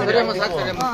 ಸರಿಯಮ್ಮ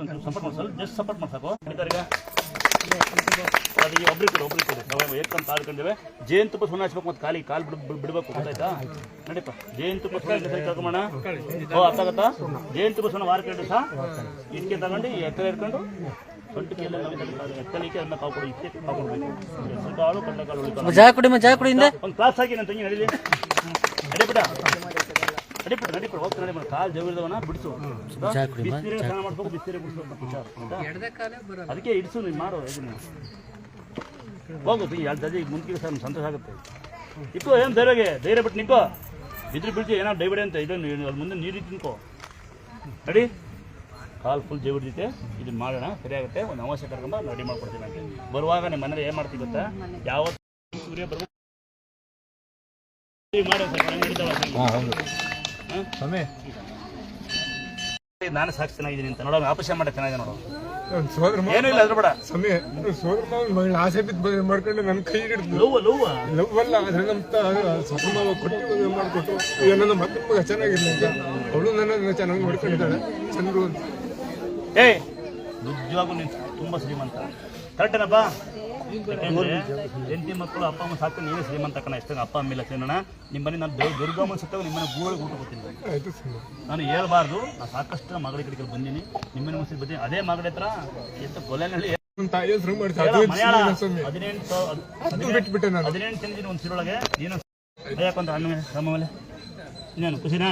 support ಮಾಡಿ ಸ್ವಲ್ಪ just support ಮಾಡಿ ಸಾಕು. ಹಿಡಿತಾರೀಗ ಅದಕ್ಕೆ ಒಬ್ರಿಗೆ ಕೊಡು ಒಬ್ರಿಗೆ ಕೊಡು. ನಾವು ಏಕಂತ ತಾಳ್ಕೊಂಡಿವೆ ಜೇನುತುಪ್ಪ ಸುಣ್ಣ ಹಚ್ಬೇಕು ಮತ್ತೆ ಕಾಲಿ ಕಾಲು ಬಿಡ್ ಬಿಡ್- ಬಿಡ್ಬೇಕು ಗೊತ್ತಾಯ್ತಾ? ನಡೀಪ ಜೇನುತುಪ್ಪ ಸುಣ್ಣ ಓ ಅರ್ಥ ಆಗತ್ತಾ? ಜೇನುತುಪ್ಪ ಸುಣ್ಣ ವಾರಕ್ಕೆ ಎರಡು ಸಹ ಇದಕ್ಕೆ ತಗೊಂಡು ಈ ಎಕ್ಕಲೆ ಇಟ್ಕೊಂಡು ಸೊಂಟಕ್ಕೆ ಎಲ್ಲ ನಾವು ಎಕ್ಕಲಿಕ್ಕೆ ಅದನ್ನ ಇದಕ್ಕೆ ಹೆಸರು ಕಾಳು ಒಂದು ಕ್ಲಾಸ್ ಹಾಕಿ ನನ್ನ ತಂಗಿ ನಡೀಲಿ. ನಡಿಬಿಡ ನಡಿಬಿಡ ನಡಿಬಿಡ ಹೋಗ್ತಾ ನಡಿ ಕಾಲು ಜವಿದವನ ಬಿಡಿಸು. ಬಿಸಿನೀರಿಗೆ ಸ್ನಾನ ಮಾಡ್ಬೇಕು ಬಿಸಿನೀರಿಗೆ ಬಿಡಿಸ್ಬೇಕು ಅದಕ್ಕೆ ಇಡಿಸು ನೀನು ಮಾಡು ಇದನ್ನ. ಹೋಗು ಈ ಎರಡು ದಜೆ ಮುಂದಿಗೆ ಸರ್ ಸಂತೋಷ ಆಗುತ್ತೆ. ಇಕ್ಕೋ ಏನು ಧೈರ್ಯಗೆ? ಧೈರ್ಯ ಬಿಟ್ಟು ನಿಕ್ಕೋ ಬಿದ್ರು ಬಿಡ್ತೀವಿ ಏನೋ ಡೈಬಿಡಿ ಅಂತ. ಇದನ್ನು ಅದು ಮುಂದೆ ನೀರು ತಿನ್ಕೋ ನಡಿ. ಕಾಲು ಫುಲ್ ಜೈಬಿಡ್ತೈತೆ ಇದು ಮಾಡೋಣ. ಸರಿಯಾಗುತ್ತೆ ಒಂದು ಅವಶ್ಯ ಕರ್ಕೊಂಬ ರೆಡಿ ಮಾಡ್ಕೊಡ್ತೀನಿ ಅಂತ ಬರುವಾಗ ನಿಮ್ಮ ಮನೇಲಿ ಏನು ಮಾಡ್ತೀವಿ ಗೊತ್ತಾ? ಯಾವತ್ತು ಸೂರ್ಯ ಬರ್ಬೋದು ಮಾಡೋ ನಾನು ಸಾಕು ಚೆನ್ನಾಗಿದ್ದೀನಿ ಅಂತ. ನೋಡೋಣ ಆಪರೇಷನ್ ಮಾಡಿ ಚೆನ್ನಾಗಿದೆ ನೋಡು. ಸೋದರ ಏನೂ ಇಲ್ಲ ಅದ್ರ ಬೇಡ. ಸಮಯ ಸೋದರ ಮಗಳ ಆಸೆ ಬಿದ್ದು ಮಾಡ್ಕೊಂಡು ನನ್ನ ಕೈ ಹಿಡಿದು ಲವ್ ಲವ್ ಲವ್ವಲ್ಲ ಅದ್ರ ನಮ್ಮ ಸೊಸೆ ಮಾವ ಕೊಟ್ಟು ಮದುವೆ ಮಾಡಿಕೊಟ್ಟು ನನ್ನ ಮಕ್ಕಳು ಚೆನ್ನಾಗಿರ್ಲಿ ಅಂತ. ಅವಳು ನನ್ನ ಚೆನ್ನಾಗಿ ಮಾಡ್ಕೊಂಡಿದ್ದಾಳೆ ಚಂದ್ರು ಅಂತ. ಏಯ್ ನಿಜವಾಗೂ ನೀನು ತುಂಬ ಶ್ರೀಮಂತ. ಕರೆಕ್ಟೇನಪ್ಪ? ಯಾಕೆಂದ್ರೆ ಹೆಂಡತಿ ಮಕ್ಕಳು ಅಪ್ಪ ಅಮ್ಮ ಸಾಕು ನೀವೇ ಶ್ರೀಮಂತ ಕಣ. ಇಷ್ಟ ಅಪ್ಪ ಅಮ್ಮ ಇಲ್ಲ ಸೇನೋಣ ನಿಮ್ಮ ಮನೆ ನಾನು ದುರ್ಗಮ್ಮನ ಸತ್ತಾಗ ನಿಮ್ಮ ಗೂಳಿ ಗೂಳಿಗೆ ಊಟ ಕೊಡ್ತೀನಿ. ನಾನು ಹೇಳ್ಬಾರ್ದು ನಾನು ಸಾಕಷ್ಟು ಮಗಳ ಕಡೆಗೆ ಬಂದೀನಿ. ನಿಮ್ಮ ಮನೆ ಬರ್ತೀನಿ ಬಂದೀನಿ ಅದೇ ಮಗಳ ಹತ್ರ ಎಂತ ಕೊಲೆನಲ್ಲಿ ಹದಿನೆಂಟು ಹದಿನೆಂಟು ತಿಂದಿನ ಒಂದು ಸಿರೊಳಗೆ ನೀನು ಯಾಕೊಂತ ಹಣ್ಣು ಮೇಲೆ ಇನ್ನೇನು ಖುಷಿನಾ?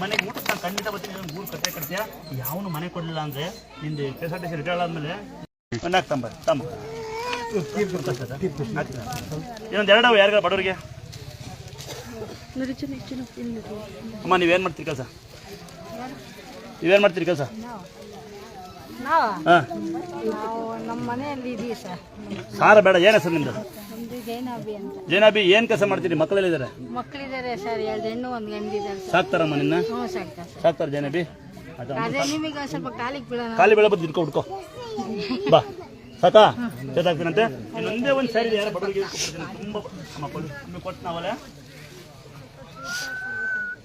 ಮನೆಗೆ ನಾನು ಖಂಡಿತ ಬರ್ತೀನಿ. ಗೂಡು ಕಟ್ಟೆ ಕಟ್ತೀಯ? ಯಾವನು ಮನೆ ಕೊಡಲಿಲ್ಲ ಅಂದ್ರೆ ನಿಂದು K S R T C retired ಆದಮೇಲೆ ಒಂದು ಹಾಕ್ತಂಬ ತಂಬ ಇನ್ನೊಂದು ಎರಡವ ಯಾರಿಗಾರ ಬಡವರಿಗೆ? ಅಮ್ಮ ನೀವೇನು ಮಾಡ್ತೀರಿ ಕೆಲಸ? ನೀವೇನು ಮಾಡ್ತೀರಿ ಕೆಲಸ? ನಾವ? ಹಾಂ. ನಾವು ನಮ್ಮ ಮನೆಯಲ್ಲಿ ಇದೀವಿ ಸರ್. ಸಾರ ಬೇಡ ಏನು ಹೆಸರು ನಿಮ್ದು? ಜೈನಾಬಿ ಅಂತ. ಜೇನಾಬಿ ಏನು ಕೆಲಸ ಮಾಡ್ತೀರಿ? ಮಕ್ಕಳಲ್ಲಿ ಮಕ್ಕಳಿದ್ದಾರೆ ಸರ್ ಎರಡು ಹೆಣ್ಣು ಒಂದು ಗಂಡಿದ್ದಾರೆ ಸರ್. ಸಾಕ್ತಾರಮ್ಮ ನಿನ್ನ? ಸಾಕ್ತಾರೆ ಜೇನಾಬಿ? ಖಾಲಿ ಬೆಳೆ ಬಂದು ಇಟ್ಕೊ ಹುಡ್ಕೋ. ಬಾ. ಸಾಕಾ? ಚೆನ್ನಾಗ್ತೀನಂತೆ ಇನ್ನೊಂದೇ ಒಂದು ಸ್ಯಾರಿ ಯಾರು ಬಡವರಿಗೆ ತುಂಬ ಕೊಡು ನಿಮಗೆ ಕೊಟ್ಟು ನಾವಲ್ಲ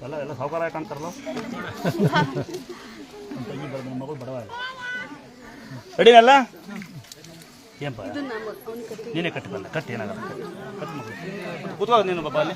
ಎಲ್ಲ ಎಲ್ಲ ಸಾವುಕಾರ ಕಾಣ್ತಾರಲ್ಲ? ನಮ್ಮ ನಮ್ಮ ಮಗಳು ಬಡವ ರೆಡಿನಲ್ಲ ಏನಪ್ಪ ನೀನೇ ಕಟ್ಟಿ ಬಂದ. ಕಟ್ಟಿ ಏನಾಗಲ್ಲ. ಕಟ್ಟಿ ಮಗಳು ಕೂತ್ಕೋ ನೀನು ಬಾಬಾ ಅಲ್ಲಿ.